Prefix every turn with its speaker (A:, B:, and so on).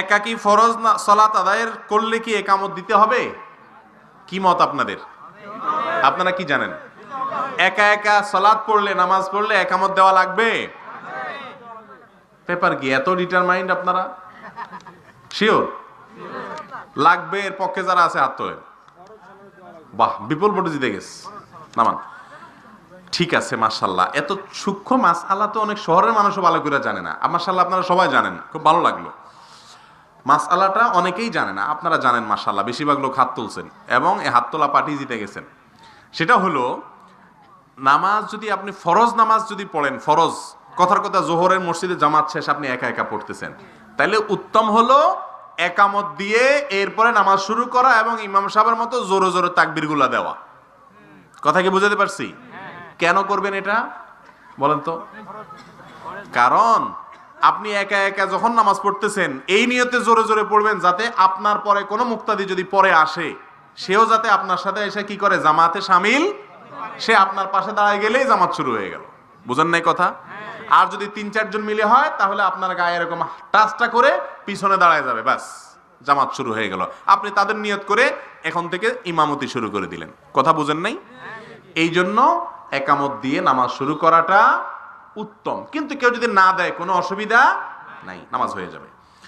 A: একাকি ফরজ না, সলাত আদায়ের করলে কি একামত দিতে হবে? কি মত আপনাদের? আপনারা কি জানেন? একা একা সলাৎ পড়লে, নামাজ পড়লে একামত দেওয়া লাগবে? পেপার কি এত ডিটারমাইন্ড আপনারা? শিওর লাগবে, এর পক্ষে যারা আছে, হাত তোলেন। বাহ, বিপুল ভোটে জিতে গেছে। নামান। ঠিক আছে মাশাল্লাহ এত সূক্ষ্ম মাস আল্লাহ তো অনেক শহরের মানুষও ভালো করে জানে না। আর মাশাল্লাহ আপনারা সবাই জানেন, খুব ভালো লাগল। মাস আলাটা অনেকেই জানে না আপনারা জানেন মাশাল্লাহ বেশিরভাগ লোক হাত তুলছেন এবং এই হাত তোলা পার্টি জিতে গেছেন। সেটা হলো নামাজ যদি আপনি ফরজ নামাজ যদি পড়েন ফরজ কথার কথা জোহরের মসজিদে জামাত শেষ আপনি একা একা পড়তেছেন। তাহলে উত্তম হলো একামত দিয়ে এরপরে নামাজ শুরু করা এবং ইমাম সাহেবের মতো জোরে জোরে তাকবিরগুলা দেওয়া। কথা কি বুঝাতে পারছি? কেন করবেন এটা? বলেন তো। কারণ আপনি একা একা যখন নামাজ পড়তেছেন, এই নিয়তে জোরে জোরে পড়বেন যাতে আপনার পরে কোনো মুক্তাদি যদি পরে আসে, সেও যাতে আপনার সাথে এসে কি করে? জামাতে সামিল। সে আপনার পাশে দাঁড়ায় গেলেই জামাত শুরু হয়ে গেল। বুঝেন নাই কথা? আর যদি তিন চারজন মিলে হয়, তাহলে আপনার গায়ে এরকম টাচটা করে পিছনে দাঁড়ায় যাবে, ব্যাস, জামাত শুরু হয়ে গেল। আপনি তাদের নিয়ত করে এখন থেকে ইমামতি শুরু করে দিলেন। কথা বুঝেন নাই? এই জন্য একামত দিয়ে নামাজ শুরু করাটা উত্তম। কিন্তু কেউ যদি না দেয় কোনো অসুবিধা নাই। নামাজ হয়ে যাবে।